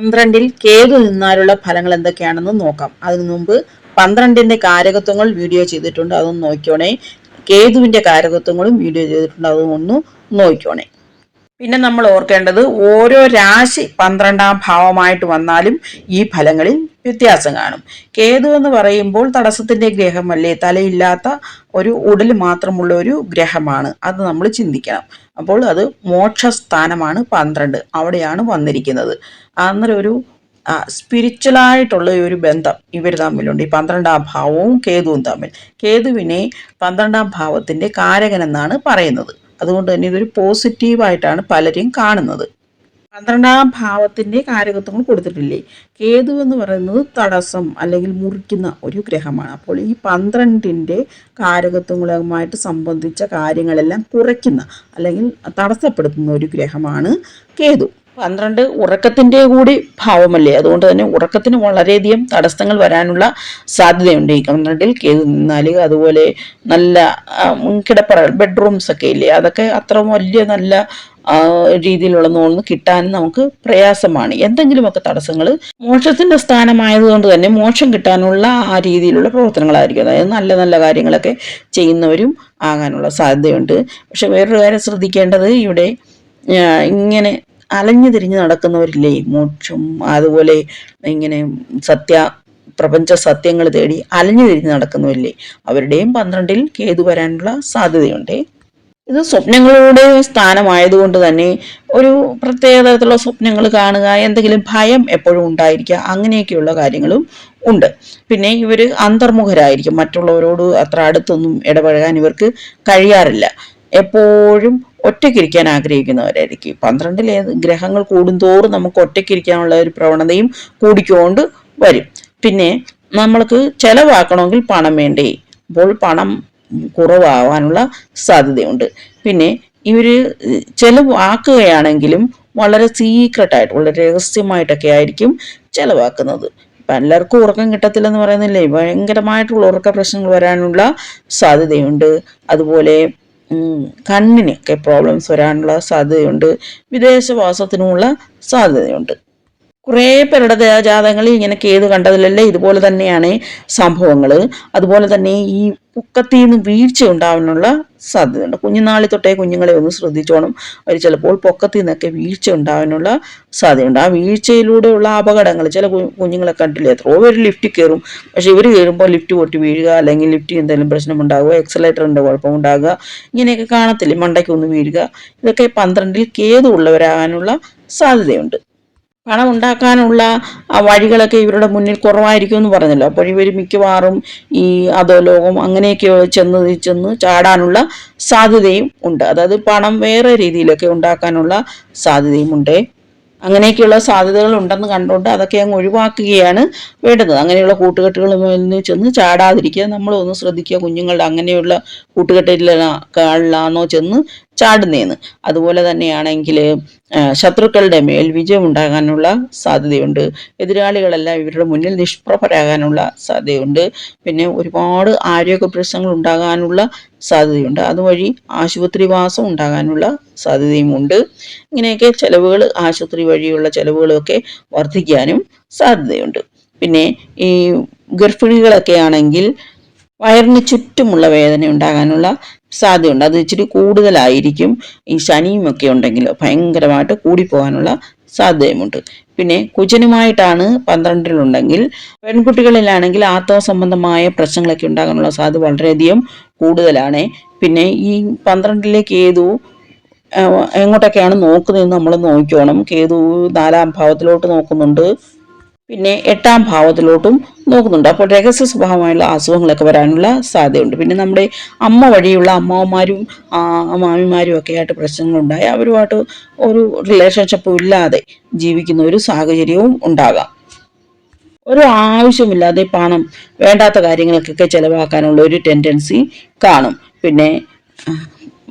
പന്ത്രണ്ടിൽ കേതു നിന്നാലുള്ള ഫലങ്ങൾ എന്തൊക്കെയാണെന്ന് നോക്കാം. അതിനു മുമ്പ് പന്ത്രണ്ടിന്റെ കാരകത്വങ്ങൾ വീഡിയോ ചെയ്തിട്ടുണ്ട്. അതൊന്ന് നോക്കിയോണേ കേതുവിന്റെ കാരകത്വങ്ങളും വീഡിയോ ചെയ്തിട്ടുണ്ട്. അതൊന്ന് നോക്കിയോണേ പിന്നെ നമ്മൾ ഓർക്കേണ്ടത് ഓരോ രാശി പന്ത്രണ്ടാം ഭാവമായിട്ട് വന്നാലും ഈ ഫലങ്ങളിൽ വ്യത്യാസം കാണും. കേതു എന്ന് പറയുമ്പോൾ തടസ്സത്തിന്റെ ഗ്രഹമല്ലേ? തലയില്ലാത്ത ഒരു ഉടൽ മാത്രമുള്ള ഒരു ഗ്രഹമാണ്. അത് നമ്മൾ ചിന്തിക്കണം. അപ്പോൾ അത് മോക്ഷസ്ഥാനമാണ് പന്ത്രണ്ട്. അവിടെയാണ് വന്നിരിക്കുന്നത്. അന്നേരം ഒരു സ്പിരിച്വലായിട്ടുള്ള ഒരു ബന്ധം ഇവർ തമ്മിലുണ്ട്. ഈ പന്ത്രണ്ടാം ഭാവവും കേതുവും തമ്മിൽ. കേതുവിനെ പന്ത്രണ്ടാം ഭാവത്തിന്റെ കാരകനെന്നാണ് പറയുന്നത്. അതുകൊണ്ട് തന്നെ ഇതൊരു പോസിറ്റീവായിട്ടാണ് പലരും കാണുന്നത്. പന്ത്രണ്ടാം ഭാവത്തിന്റെ കാരകത്വങ്ങൾ കൊടുത്തിട്ടില്ലേ? കേതു എന്ന് പറയുന്നത് തടസ്സം അല്ലെങ്കിൽ മുറിക്കുന്ന ഒരു ഗ്രഹമാണ്. അപ്പോൾ ഈ പന്ത്രണ്ടിന്റെ കാരകത്വങ്ങളുമായിട്ട് സംബന്ധിച്ച കാര്യങ്ങളെല്ലാം കുറയ്ക്കുന്ന അല്ലെങ്കിൽ തടസ്സപ്പെടുത്തുന്ന ഒരു ഗ്രഹമാണ് കേതു. പന്ത്രണ്ട് ഉറക്കത്തിന്റെ കൂടി ഭാവമല്ലേ? അതുകൊണ്ട് തന്നെ ഉറക്കത്തിന് വളരെയധികം തടസ്സങ്ങൾ വരാനുള്ള സാധ്യതയുണ്ട്. ഈ പന്ത്രണ്ടിൽ കേതു നിന്നാൽ അതുപോലെ നല്ല കിടപ്പറ ബെഡ്റൂംസ് ഒക്കെ ഇല്ലേ? അതൊക്കെ അത്ര വലിയ നല്ല രീതിയിലുള്ള രീതിയിലുള്ളതൊന്നും കിട്ടാൻ നമുക്ക് പ്രയാസമാണ്. എന്തെങ്കിലുമൊക്കെ തടസ്സങ്ങൾ മോക്ഷത്തിന്റെ സ്ഥാനമായതുകൊണ്ട് തന്നെ മോക്ഷം കിട്ടാനുള്ള ആ രീതിയിലുള്ള പ്രവർത്തനങ്ങളായിരിക്കും. അതായത് നല്ല നല്ല കാര്യങ്ങളൊക്കെ ചെയ്യുന്നവരും ആകാനുള്ള സാധ്യതയുണ്ട്. പക്ഷെ വേറൊരു കാര്യം ശ്രദ്ധിക്കേണ്ടത് ഇവിടെ ഇങ്ങനെ അലഞ്ഞു തിരിഞ്ഞ് നടക്കുന്നവരില്ലേ? മോക്ഷം അതുപോലെ ഇങ്ങനെ സത്യ പ്രപഞ്ച സത്യങ്ങൾ തേടി അലഞ്ഞു തിരിഞ്ഞ് നടക്കുന്നവരില്ലേ? അവരുടെയും പന്ത്രണ്ടിൽ കേതു വരാനുള്ള സാധ്യതയുണ്ട്. ഇത് സ്വപ്നങ്ങളുടെ സ്ഥാനമായതുകൊണ്ട് തന്നെ ഒരു പ്രത്യേക തരത്തിലുള്ള സ്വപ്നങ്ങൾ കാണുക എന്തെങ്കിലും ഭയം എപ്പോഴും ഉണ്ടായിരിക്കുക അങ്ങനെയൊക്കെയുള്ള കാര്യങ്ങളും ഉണ്ട്. പിന്നെ ഇവർ അന്തർമുഖരായിരിക്കും. മറ്റുള്ളവരോട് അത്ര അടുത്തൊന്നും ഇടപഴകാൻ ഇവർക്ക് കഴിയാറില്ല. എപ്പോഴും ഒറ്റയ്ക്കിരിക്കാൻ ആഗ്രഹിക്കുന്നവരായിരിക്കും. പന്ത്രണ്ടിൽ ഗ്രഹങ്ങൾ കൂടുന്തോറും നമുക്ക് ഒറ്റയ്ക്കിരിക്കാനുള്ള ഒരു പ്രവണതയും കൂടിക്കൊണ്ട് വരും. പിന്നെ നമ്മൾക്ക് ചെലവാക്കണമെങ്കിൽ പണം വേണ്ടേ? അപ്പോൾ പണം കുറവാകാനുള്ള സാധ്യതയുണ്ട്. പിന്നെ ഇവർ ചെലവാക്കുകയാണെങ്കിലും വളരെ സീക്രട്ടായിട്ട് വളരെ രഹസ്യമായിട്ടൊക്കെ ആയിരിക്കും ചെലവാക്കുന്നത്. പലർക്കും ഉറക്കം കിട്ടത്തില്ലെന്ന് പറയുന്നില്ലേ? ഭയങ്കരമായിട്ടുള്ള ഉറക്ക പ്രശ്നങ്ങൾ വരാനുള്ള സാധ്യതയുണ്ട്. അതുപോലെ കണ്ണിനൊക്കെ പ്രോബ്ലംസ് വരാനുള്ള സാധ്യതയുണ്ട്. വിദേശവാസത്തിനുമുള്ള സാധ്യതയുണ്ട്. കുറേ പേരുടെ ജാതകങ്ങളിൽ ഇങ്ങനെ കേത് കണ്ടതിലല്ലേ ഇതുപോലെ തന്നെയാണ് സംഭവങ്ങൾ അതുപോലെ തന്നെ ഈ പൊക്കത്തിൽ നിന്ന് വീഴ്ച ഉണ്ടാവാനുള്ള സാധ്യതയുണ്ട്. കുഞ്ഞുനാളി തൊട്ടേ കുഞ്ഞുങ്ങളെ ഒന്ന് ശ്രദ്ധിച്ചോണം. അവർ ചിലപ്പോൾ പൊക്കത്തിൽ നിന്നൊക്കെ വീഴ്ച ഉണ്ടാവാനുള്ള സാധ്യതയുണ്ട്. ആ വീഴ്ചയിലൂടെയുള്ള അപകടങ്ങൾ ചില കുഞ്ഞുങ്ങളെ കണ്ടില്ലേ? എത്രയോ പേര് ലിഫ്റ്റ് കയറും. പക്ഷെ ഇവർ കയറുമ്പോൾ ലിഫ്റ്റ് പൊട്ടി വീഴുക അല്ലെങ്കിൽ ലിഫ്റ്റ് എന്തെങ്കിലും പ്രശ്നം ഉണ്ടാകുക എക്സലേറ്ററിന്റെ കുഴപ്പമുണ്ടാകുക ഇങ്ങനെയൊക്കെ കാണത്തില്ലേ? മണ്ടയ്ക്ക് ഒന്ന് വീഴുക. ഇതൊക്കെ പന്ത്രണ്ടിൽ കേതുള്ളവരാകാനുള്ള സാധ്യതയുണ്ട്. പണം ഉണ്ടാക്കാനുള്ള വഴികളൊക്കെ ഇവരുടെ മുന്നിൽ കുറവായിരിക്കും എന്ന് പറഞ്ഞല്ലോ. അപ്പോൾ ഇവർ മിക്കവാറും ഈ അതോ ലോകം അങ്ങനെയൊക്കെ ചെന്ന് ചെന്ന് ചാടാനുള്ള സാധ്യതയും ഉണ്ട്. അതായത് പണം വേറെ രീതിയിലൊക്കെ ഉണ്ടാക്കാനുള്ള സാധ്യതയും ഉണ്ട്. അങ്ങനെയൊക്കെയുള്ള സാധ്യതകൾ ഉണ്ടെന്ന് കണ്ടുകൊണ്ട് അതൊക്കെ അങ്ങ് ഒഴിവാക്കുകയാണ് വേണ്ടത്. അങ്ങനെയുള്ള കൂട്ടുകെട്ടുകളിൽ നിന്ന് ചെന്ന് ചാടാതിരിക്കുക നമ്മളൊന്ന് ശ്രദ്ധിക്കുക കുഞ്ഞുങ്ങളുടെ അങ്ങനെയുള്ള കൂട്ടുകെട്ടിലാണോ ചെന്ന് ചാടുന്നതെന്ന് അതുപോലെ തന്നെയാണെങ്കിൽ ശത്രുക്കളുടെ മേൽ വിജയം ഉണ്ടാകാനുള്ള സാധ്യതയുണ്ട്. എതിരാളികളെല്ലാം ഇവരുടെ മുന്നിൽ നിഷ്പ്രഭരാകാനുള്ള സാധ്യതയുണ്ട്. പിന്നെ ഒരുപാട് ആരോഗ്യ പ്രശ്നങ്ങൾ ഉണ്ടാകാനുള്ള സാധ്യതയുണ്ട്. അതുവഴി ആശുപത്രിവാസം ഉണ്ടാകാനുള്ള സാധ്യതയുമുണ്ട്. ഇങ്ങനെയൊക്കെ ചിലവുകൾ ആശുപത്രി വഴിയുള്ള ചെലവുകളൊക്കെ വർദ്ധിക്കാനും സാധ്യതയുണ്ട്. പിന്നെ ഈ ഗർഭിണികളൊക്കെ ആണെങ്കിൽ വയറിന് ചുറ്റുമുള്ള വേദന ഉണ്ടാകാനുള്ള സാധ്യതയുണ്ട്. അത് ഇച്ചിരി കൂടുതലായിരിക്കും ഈ ശനിയും ഒക്കെ ഉണ്ടെങ്കിൽ ഭയങ്കരമായിട്ട് കൂടിപ്പോകാനുള്ള സാധ്യതയുമുണ്ട്. പിന്നെ കുജനുമായിട്ടാണ് പന്ത്രണ്ടിലുണ്ടെങ്കിൽ പെൺകുട്ടികളിലാണെങ്കിൽ ആത്മ സംബന്ധമായ പ്രശ്നങ്ങളൊക്കെ ഉണ്ടാകാനുള്ള സാധ്യത വളരെയധികം കൂടുതലാണ്. പിന്നെ ഈ പന്ത്രണ്ടിലെ കേതു എങ്ങോട്ടൊക്കെയാണ് നോക്കുന്നതെന്ന് നമ്മൾ നോക്കിക്കോണം. കേതു നാലാം ഭാവത്തിലോട്ട് നോക്കുന്നുണ്ട്. പിന്നെ എട്ടാം ഭാവത്തിലോട്ടും നോക്കുന്നുണ്ട്. അപ്പോൾ രഹസ്യ സ്വഭാവമായുള്ള അസുഖങ്ങളൊക്കെ വരാനുള്ള സാധ്യതയുണ്ട്. പിന്നെ നമ്മുടെ അമ്മ വഴിയുള്ള അമ്മമാരും മാമിമാരും ഒക്കെ ആയിട്ട് പ്രശ്നങ്ങളുണ്ടായി അവരുമായിട്ട് ഒരു റിലേഷൻഷിപ്പും ഇല്ലാതെ ജീവിക്കുന്ന ഒരു സാഹചര്യവും ഉണ്ടാകാം. ഒരു ആവശ്യമില്ലാതെ പണം വേണ്ടാത്ത കാര്യങ്ങൾക്കൊക്കെ ചിലവാക്കാനുള്ള ഒരു ടെൻഡൻസി കാണും. പിന്നെ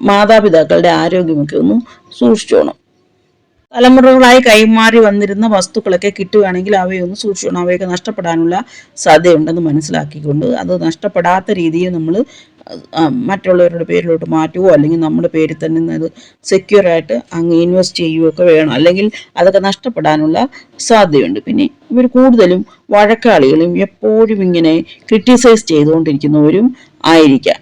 മാതാപിതാക്കളുടെ ആരോഗ്യമൊക്കെ ഒന്ന് സൂക്ഷിച്ചോണം. തലമുറകളായി കൈമാറി വന്നിരുന്ന വസ്തുക്കളൊക്കെ കിട്ടുകയാണെങ്കിൽ അവയൊന്ന് സൂക്ഷിക്കണം. അവയൊക്കെ നഷ്ടപ്പെടാനുള്ള സാധ്യതയുണ്ടെന്ന് മനസ്സിലാക്കിക്കൊണ്ട് അത് നഷ്ടപ്പെടാത്ത രീതിയിൽ നമ്മൾ മറ്റുള്ളവരുടെ പേരിലോട്ട് മാറ്റുകയോ അല്ലെങ്കിൽ നമ്മുടെ പേരിൽ തന്നെ അത് സെക്യൂറായിട്ട് അങ്ങ് ഇൻവെസ്റ്റ് ചെയ്യുകയോ ഒക്കെ വേണം. അല്ലെങ്കിൽ അതൊക്കെ നഷ്ടപ്പെടാനുള്ള സാധ്യതയുണ്ട്. പിന്നെ ഇവർ കൂടുതലും വഴക്കാളികളും എപ്പോഴും ഇങ്ങനെ ക്രിട്ടിസൈസ് ചെയ്തുകൊണ്ടിരിക്കുന്നവരും ആയിരിക്കാം.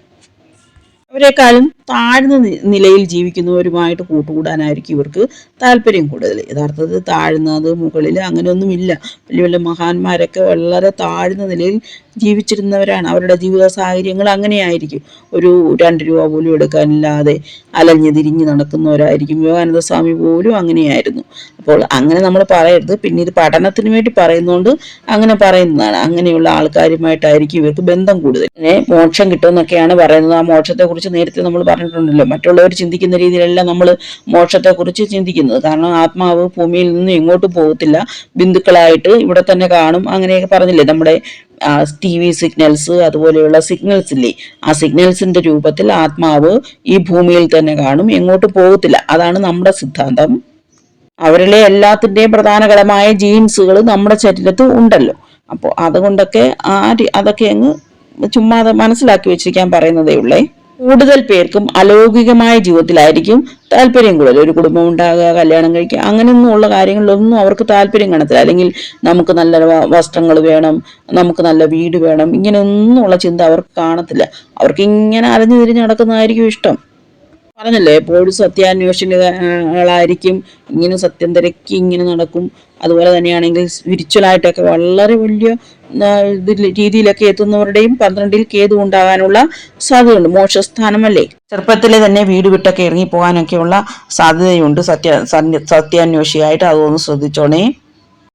അവരെക്കാളും താഴ്ന്ന നിലയിൽ ജീവിക്കുന്നവരുമായിട്ട് കൂട്ടുകൂടാനായിരിക്കും ഇവർക്ക് താല്പര്യം കൂടുതൽ. യഥാർത്ഥത്തിൽ താഴ്ന്നത് മുകളിൽ അങ്ങനെയൊന്നുമില്ല. വലിയ വലിയ മഹാന്മാരൊക്കെ വളരെ താഴ്ന്ന നിലയിൽ ജീവിച്ചിരുന്നവരാണ്. അവരുടെ ജീവിത സാഹചര്യങ്ങൾ അങ്ങനെയായിരിക്കും. ഒരു രണ്ട് രൂപ പോലും എടുക്കാനില്ലാതെ അലഞ്ഞു തിരിഞ്ഞ് നടക്കുന്നവരായിരിക്കും. വിവേകാനന്ദ സ്വാമി പോലും അങ്ങനെയായിരുന്നു. അപ്പോൾ അങ്ങനെ നമ്മൾ പറയരുത്. പിന്നെ ഇത് പഠനത്തിന് വേണ്ടി പറയുന്നതുകൊണ്ട് അങ്ങനെ പറയുന്നതാണ്. അങ്ങനെയുള്ള ആൾക്കാരുമായിട്ടായിരിക്കും ഇവർക്ക് ബന്ധം കൂടുതൽ. മോക്ഷം കിട്ടുമെന്നൊക്കെയാണ് പറയുന്നത്. ആ മോക്ഷത്തെക്കുറിച്ച് നേരത്തെ നമ്മൾ പറഞ്ഞിട്ടുണ്ടല്ലോ. മറ്റുള്ളവർ ചിന്തിക്കുന്ന രീതിയിലല്ല നമ്മൾ മോക്ഷത്തെക്കുറിച്ച് ചിന്തിക്കുന്നത്. കാരണം ആത്മാവ് ഭൂമിയിൽ നിന്ന് എങ്ങോട്ടും പോകത്തില്ല. ബിന്ദുക്കളായിട്ട് ഇവിടെ തന്നെ കാണും. അങ്ങനെയൊക്കെ പറഞ്ഞില്ലേ? നമ്മുടെ ടി വി സിഗ്നൽസ് അതുപോലെയുള്ള സിഗ്നൽസ് ഇല്ലേ? ആ സിഗ്നൽസിന്റെ രൂപത്തിൽ ആത്മാവ് ഈ ഭൂമിയിൽ തന്നെ കാണും. എങ്ങോട്ട് പോകത്തില്ല. അതാണ് നമ്മുടെ സിദ്ധാന്തം. അവരിലെ എല്ലാത്തിന്റെയും പ്രധാനകരമായ ജീൻസുകൾ നമ്മുടെ ശരീരത്ത് ഉണ്ടല്ലോ. അപ്പോൾ അതുകൊണ്ടൊക്കെ ആ അതൊക്കെ അങ്ങ് ചുമ്മാതെ മനസ്സിലാക്കി വെച്ചിരിക്കാൻ പറയുന്നതേ ഉള്ളേ. കൂടുതൽ പേർക്കും അലൗകികമായ ജീവിതത്തിലായിരിക്കും താല്പര്യം കൂടുതൽ. ഒരു കുടുംബം ഉണ്ടാകുക കല്യാണം കഴിക്കുക അങ്ങനെയൊന്നും ഉള്ള കാര്യങ്ങളിലൊന്നും അവർക്ക് താല്പര്യം കാണത്തില്ല. അല്ലെങ്കിൽ നമുക്ക് നല്ല വസ്ത്രങ്ങൾ വേണം നമുക്ക് നല്ല വീട് വേണം ഇങ്ങനെയൊന്നും ഉള്ള ചിന്ത അവർക്ക് കാണത്തില്ല. അവർക്ക് ഇങ്ങനെ അലഞ്ഞു തിരിഞ്ഞ് നടക്കുന്നതായിരിക്കും ഇഷ്ടം. പറഞ്ഞല്ലേ എപ്പോഴും സത്യാന്വേഷണികളായിരിക്കും. ഇങ്ങനെ സത്യം തിരക്കി ഇങ്ങനെ നടക്കും. അതുപോലെ തന്നെയാണെങ്കിൽ സ്പിരിച്വലായിട്ടൊക്കെ വളരെ വലിയ രീതിയിലൊക്കെ എത്തുന്നവരുടെയും പന്ത്രണ്ടിൽ കേതു ഉണ്ടാകാനുള്ള സാധ്യതയുണ്ട്. മോക്ഷസ്ഥാനമല്ലേ? ചെറുപ്പത്തിലെ തന്നെ വീട് വിട്ടൊക്കെ ഇറങ്ങി പോകാനൊക്കെയുള്ള സാധ്യതയുണ്ട്. സത്യ സത്യാന്വേഷിയായിട്ട് അതൊന്ന് ശ്രദ്ധിച്ചോണേ.